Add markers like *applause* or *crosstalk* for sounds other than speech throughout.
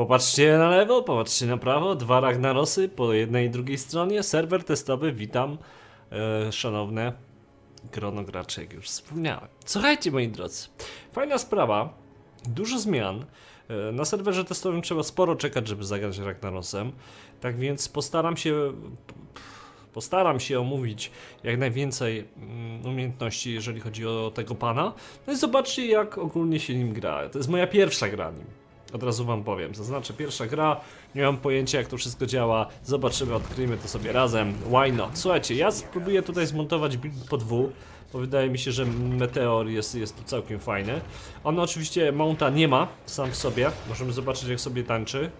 Popatrzcie na lewo, popatrzcie na prawo, dwa Ragnarosy po jednej i drugiej stronie, serwer testowy, witam e, szanowne grono graczy, jak już wspomniałem. Słuchajcie moi drodzy, fajna sprawa, dużo zmian. E, Na serwerze testowym trzeba sporo czekać, żeby zagrać Ragnarosem, tak więc postaram się postaram się omówić jak najwięcej mm, umiejętności, jeżeli chodzi o tego pana. No i zobaczcie, jak ogólnie się nim gra. To jest moja pierwsza gra nim. Od razu wam powiem. Zaznaczę pierwsza gra, nie mam pojęcia jak to wszystko działa. Zobaczymy, odkryjmy to sobie razem. Why not? Słuchajcie, ja spróbuję tutaj zmontować build po dwóch, bo wydaje mi się, że Meteor jest, jest tu całkiem fajny. On oczywiście mounta nie ma sam w sobie. Możemy zobaczyć jak sobie tańczy.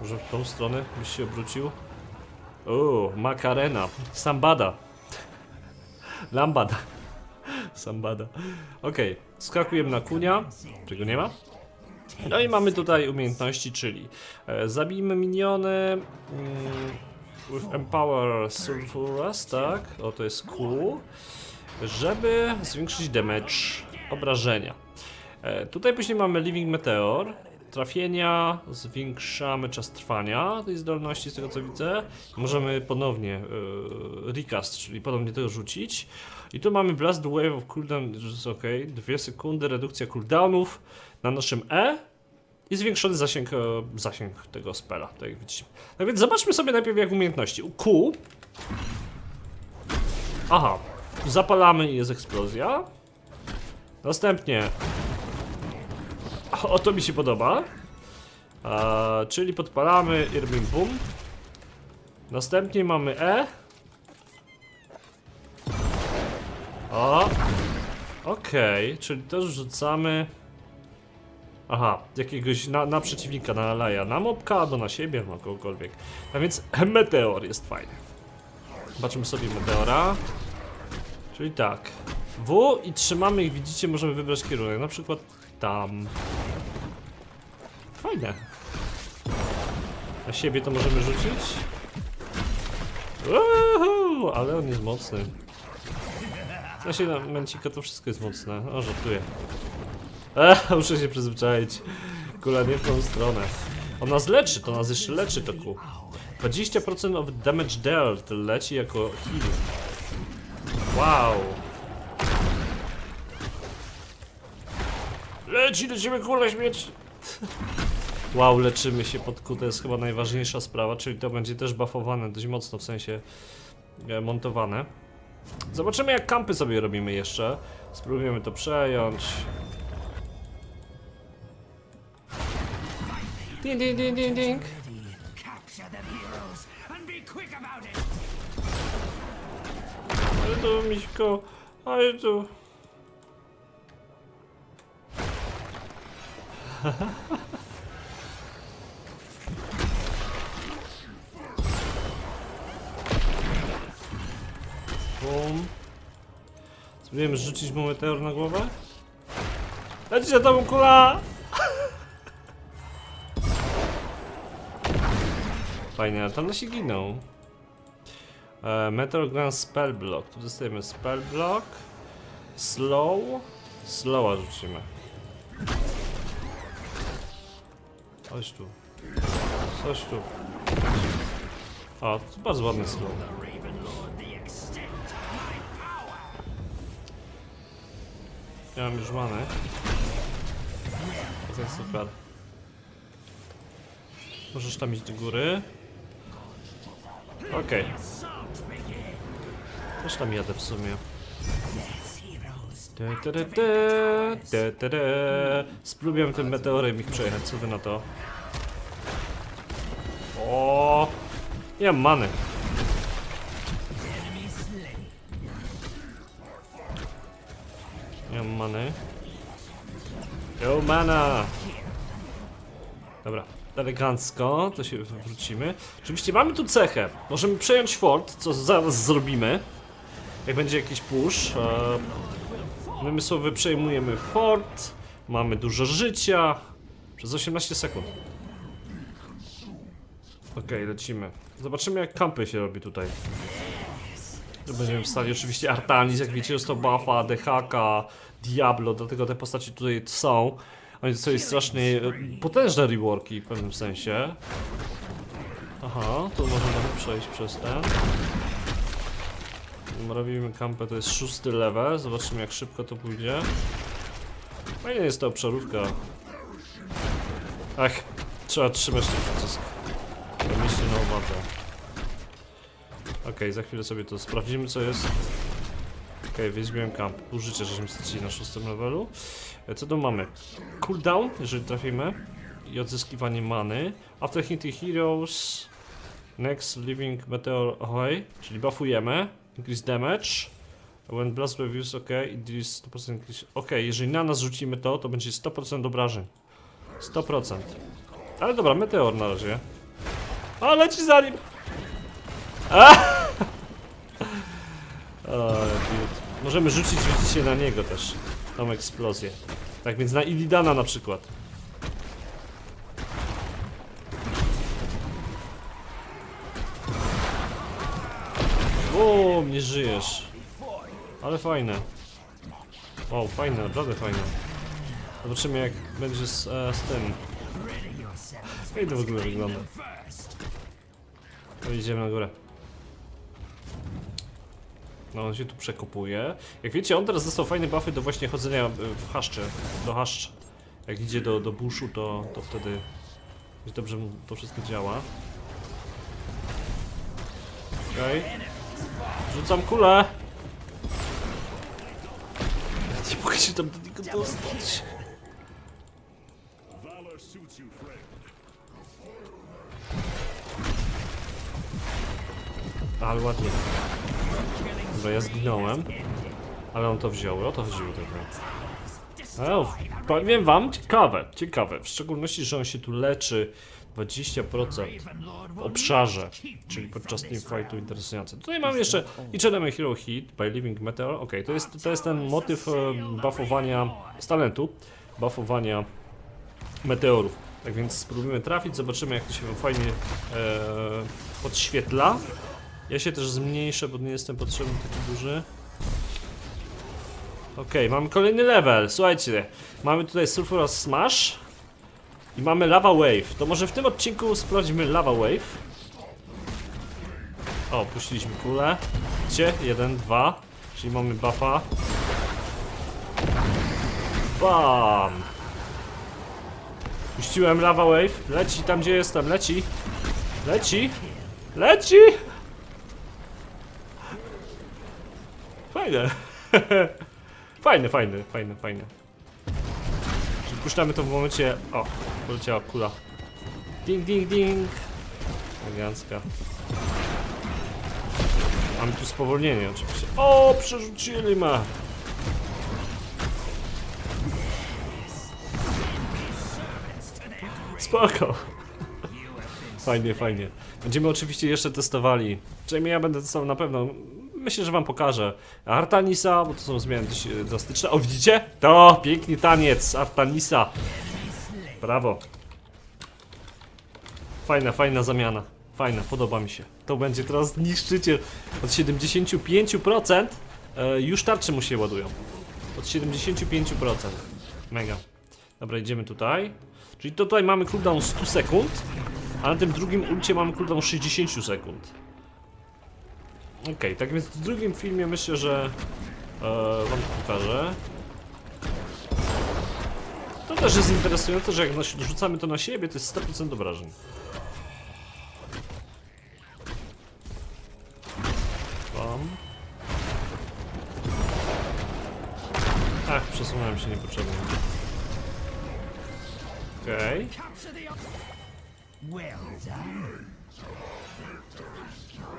Może w tą stronę byś się obrócił. O, Macarena, Sambada. Lambada. Sambada. Okej, skakujemy na kunia, czego nie ma. No i mamy tutaj umiejętności, czyli e, zabijmy miniony mm, with Empower Sulfurous, tak? O, to jest cool. Żeby zwiększyć damage, obrażenia. E, tutaj później mamy Living Meteor. Trafienia, zwiększamy czas trwania tej zdolności, z tego co widzę. Możemy ponownie e, recast, czyli ponownie to rzucić. I tu mamy Blast Wave of Cooldown, jest ok, 2 sekundy, redukcja cooldownów na naszym E i zwiększony zasięg, e, zasięg tego spela, tak jak widzicie. Tak więc zobaczmy sobie najpierw jak umiejętności. Q. Aha, zapalamy i jest eksplozja. Następnie o, to mi się podoba. Czyli podpalamy Irving Boom. Następnie mamy E. O. Okej, czyli też rzucamy. Aha, jakiegoś na, na przeciwnika, na alaja, na mobka albo na siebie, na kogokolwiek. A więc *laughs* meteor jest fajny. Zobaczymy sobie meteora. Czyli tak. W i trzymamy ich, widzicie, możemy wybrać kierunek. Na przykład tam. Fajne. Na siebie to możemy rzucić. Uhu, ale on jest mocny. Na się na momencika to wszystko jest mocne. O, żartuję. *laughs* Muszę się przyzwyczaić. Kula nie w tą stronę. On nas leczy, to nas jeszcze leczy to ku. 20% of damage dealt leci jako heal. Wow. Leci, lecimy kula śmierci. *laughs* Wow, leczymy się pod Q, to jest chyba najważniejsza sprawa, czyli to będzie też buffowane dość mocno, w sensie e, montowane. Zobaczymy jak kampy sobie robimy jeszcze. Spróbujemy to przejąć. Ding, ding, ding, ding, ding. Ale to miśko, ale to... *laughs* Bum. Spróbujemy rzucić mu meteor na głowę? Leci za tobą kula! *laughs* Fajnie, ale tam nasi giną. E, Meteor Gun Spell Block. Tu dostajemy Spell Block. Slow. Slowa rzucimy. Chodź tu. Chodź tu. O, to bardzo ładny slow. Ja mam już manę. To jest super. Możesz tam iść do góry. Okej. Też tam jadę w sumie. Spróbujemy tym meteorem ich przejechać, co wy na to? O, Nie mam many. Many. Yo, mana! Dobra, elegancko, to się wrócimy. Oczywiście mamy tu cechę. Możemy przejąć fort, co zaraz zrobimy. Jak będzie jakiś push. E, my sobie przejmujemy fort. Mamy dużo życia. Przez 18 sekund. Okej, lecimy. Zobaczymy jak kampy się robi tutaj. Tu będziemy wstali oczywiście Artanis, jak wiecie, jest to buffa, DHK, Diablo, dlatego te postaci tutaj są. Oni dostali strasznie e, potężne reworki w pewnym sensie. Aha, to możemy przejść przez ten. Robimy kampę, to jest szósty level, zobaczymy jak szybko to pójdzie. Fajnie jest ta obszarówka. Ach, trzeba trzymać ten przycisk. To myślę na uwadze. Okej, za chwilę sobie to sprawdzimy co jest. Okej, weźmiemy kamp. Pół życia, żeśmy stracili na szóstym levelu. E, Co tu mamy? Cooldown, jeżeli trafimy. I odzyskiwanie many. After hitting heroes. Next living meteor away. Czyli buffujemy. Increase damage. When blast use, ok. It deals 100% increase. Ok, jeżeli na nas rzucimy to, to będzie 100% obrażeń. 100%. Ale dobra, meteor na razie. A, leci za nim! *laughs* Możemy rzucić, widzicie, na niego też. Tą eksplozję. Tak więc na Illidana na przykład. O, nie żyjesz. Ale fajne. O, fajne, naprawdę fajne. Zobaczymy jak będzie z, e, z tym. Jak to w ogóle wygląda? To idziemy na górę. No on się tu przekopuje. Jak wiecie, on teraz dostał fajne buffy do właśnie chodzenia e, w haszcze, do haszcz. Jak idzie do, do buszu, to, to wtedy dobrze mu to wszystko działa. Okej. Rzucam kulę! Nie mogę się tam do niego dostać. Ale ładnie. Dobra, ja zginąłem. Ale on to wziął, o to chodziło trochę. O, powiem wam, ciekawe, ciekawe. W szczególności, że on się tu leczy 20% w obszarze, czyli podczas teamfightu interesujące. Tutaj mamy jeszcze Each Enemy Hero Hit by Living Meteor. Ok, to jest, to jest ten motyw e, buffowania z talentu, buffowania meteorów. Tak więc spróbujemy trafić, zobaczymy jak to się fajnie e, podświetla. Ja się też zmniejszę, bo nie jestem potrzebny taki duży. Okej, mamy kolejny level. Słuchajcie, mamy tutaj Sulfurous Smash i mamy Lava Wave. To może w tym odcinku sprawdźmy Lava Wave. O, puściliśmy kulę. Gdzie? Jeden, dwa. Czyli mamy buffa. Bam! Puściłem Lava Wave. Leci tam, gdzie jestem. Leci. Leci. Leci! Fajne. fajne, fajne, fajne. Czyli puszczamy to w momencie... O, poleciała kula. Ding, ding, ding. Elegancka. Mamy tu spowolnienie oczywiście. O, przerzucili ma. Spoko. Fajnie, fajnie. Będziemy oczywiście jeszcze testowali. Czyli ja będę testował na pewno. Myślę, że wam pokażę. Artanisa, bo to są zmiany dość e, drastyczne. O, widzicie? To piękny taniec Artanisa. Brawo. Fajna, fajna zamiana. Fajna, podoba mi się. To będzie teraz niszczyciel. Od 75% e, już tarcze mu się ładują. Od 75%. Mega. Dobra, idziemy tutaj. Czyli tutaj mamy cooldown 100 sekund, a na tym drugim ulcie mamy cooldown 60 sekund. Okej, tak więc w drugim filmie myślę, że e, wam pokażę. To też jest interesujące, że jak rzucamy to na siebie, to jest 100% obrażeń. Bam. Ach, przesunąłem się niepotrzebnie. Okej. Done.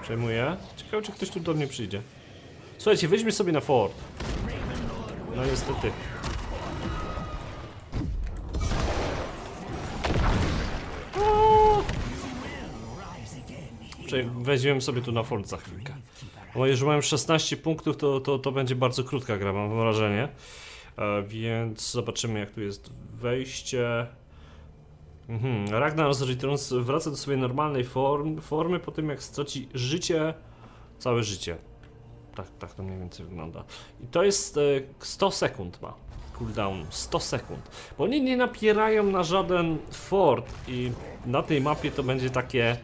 Przejmuję. Ciekawe, czy ktoś tu do mnie przyjdzie. Słuchajcie, weźmy sobie na fort. No niestety. Weźmiemy sobie tu na fort za chwilkę. Bo jeżeli mam 16 punktów, to, to, to będzie bardzo krótka gra, mam wrażenie. E, więc zobaczymy, jak tu jest wejście. Mhm. Ragnar's Returns wraca do swojej normalnej form, formy po tym, jak straci życie, całe życie. Tak, tak to mniej więcej wygląda. I to jest e, 100 sekund ma. cooldown 100 sekund. Bo oni nie napierają na żaden fort i na tej mapie to będzie takie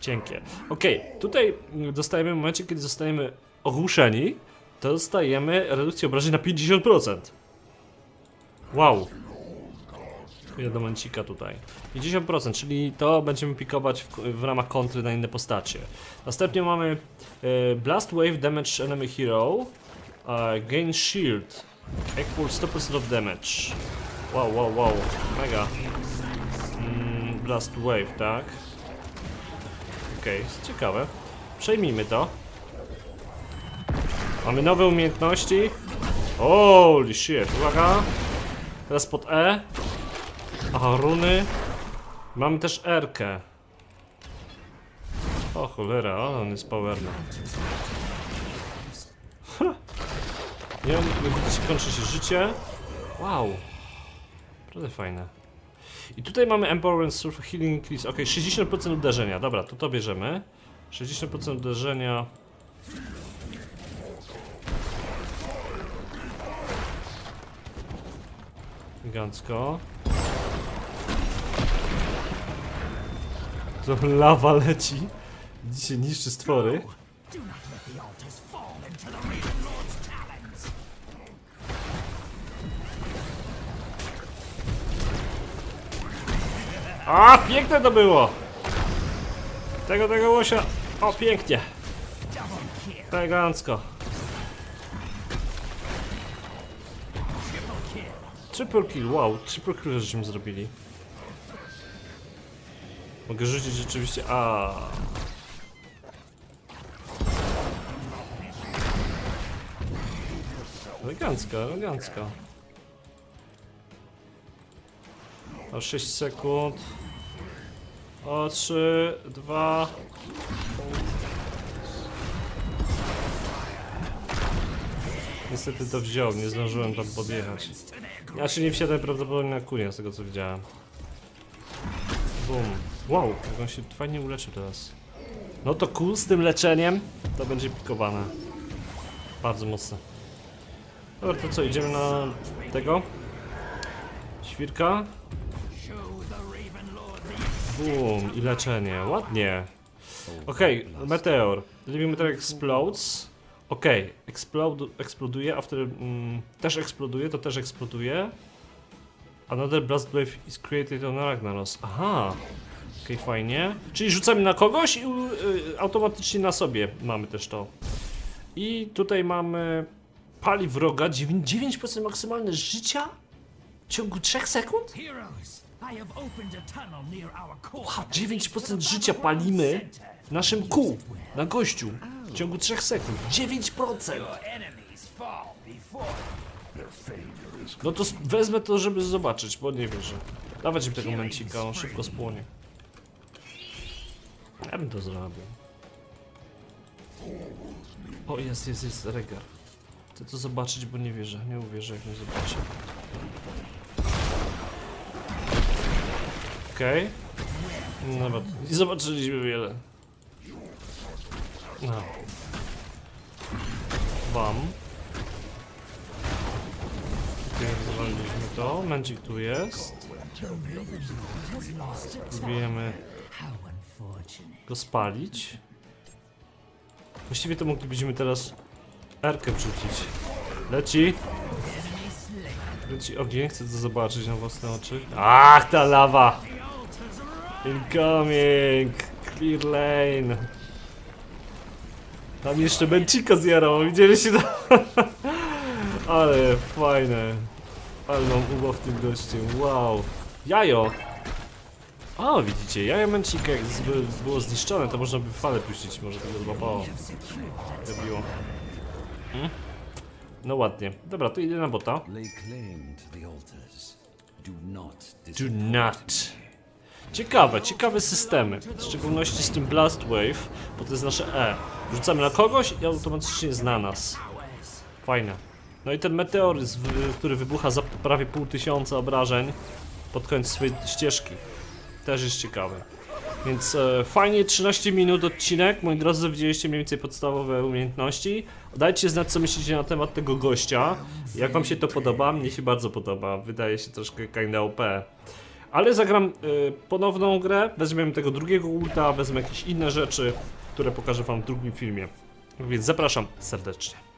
cienkie. Okej, tutaj dostajemy w momencie, kiedy zostajemy ogłuszeni, to dostajemy redukcję obrażeń na 50%. Wow. Do momencika tutaj. 50%, czyli to będziemy pikować w, w ramach kontry na inne postacie. Następnie mamy e, Blast Wave Damage Enemy Hero. e, gain Shield. Equal 100% of damage. Wow, wow, wow. Mega. Mm, Blast Wave, tak. Okej, ciekawe. Przejmijmy to. Mamy nowe umiejętności. Holy shit, uwaga. Teraz pod E. Aha, runy. Mamy też R-kę. O cholera, on jest powerny. Nie wiem, jak się kończy się życie. Wow. Naprawdę fajne. I tutaj mamy Empowerment Surf Healing Increase. Ok, 60% uderzenia. Dobra, to to bierzemy. 60% uderzenia. Elegancko. To lawa leci. Dzisiaj niszczy stwory. A, piękne to było! Tego, tego łosia. O, pięknie. Elegancko. Triple kill, wow, triple kill żeśmy zrobili. Mogę rzucić rzeczywiście. A. Elegancko, elegancko. O 6 sekund. O 3, 2. Niestety to wziął, nie zdążyłem tam podjechać. Ja się nie wsiadłem prawdopodobnie na kunia z tego co widziałem. Bum. Wow, jak on się fajnie uleczył teraz. No to cool z tym leczeniem. To będzie pikowane. Bardzo mocno. Dobra, to co, idziemy na tego? Świrka. Bum, i leczenie. Ładnie. Okej, meteor. Living Meteor explodes. Okej, explode, eksploduje, a wtedy mm, też eksploduje, to też eksploduje. Another blast wave is created on Ragnaros. Aha. Okej, fajnie. Czyli rzucamy na kogoś i y, automatycznie na sobie mamy też to. I tutaj mamy pali wroga 9%, 9% maksymalne życia w ciągu 3 sekund? Wow, 9% życia palimy w naszym kół, na gościu, w ciągu 3 sekund. 9%! Your enemies fall before No to wezmę to, żeby zobaczyć, bo nie wierzę. Dawać mi tego męcika, on szybko spłonie. Ja bym to zrobił. O, jest, jest, jest, Regar. Chcę to zobaczyć, bo nie wierzę, nie uwierzę, jak nie zobaczę. Okej. No dobra, nie zobaczyliśmy wiele. No. Wam. Okej, zawaliliśmy to. Magic tu jest. Unfortunate. Go spalić. Właściwie to moglibyśmy teraz Erkę wrzucić. Leci! Leci ogień, chcę to zobaczyć na własne oczy. Ach, ta lawa! Incoming! Clear lane! Tam jeszcze Bencika zjarał, widzieliście to? *laughs* Ale fajne. Ale mam ubaw w tym gościu, wow. Jajo! O, widzicie, jajo Mencika jak z- było zniszczone, to można by falę puścić, może tego złapało. Zabiło. Hmm? No ładnie. Dobra, to idę na bota. Do not. Ciekawe, ciekawe systemy. W szczególności z tym Blast Wave, bo to jest nasze E. Rzucamy na kogoś i automatycznie jest na nas. Fajne. No i ten meteoryzm, w- który wybucha za prawie pół tysiąca obrażeń pod koniec swojej ścieżki. Też jest ciekawy. Więc e, fajnie, 13 minut odcinek. Moi drodzy, widzieliście mniej więcej podstawowe umiejętności. Dajcie znać, co myślicie na temat tego gościa. Jak wam się to podoba? Mnie się bardzo podoba. Wydaje się troszkę kinda OP. Ale zagram y, ponowną grę, weźmiemy tego drugiego ulta, wezmę jakieś inne rzeczy, które pokażę wam w drugim filmie. Więc zapraszam serdecznie.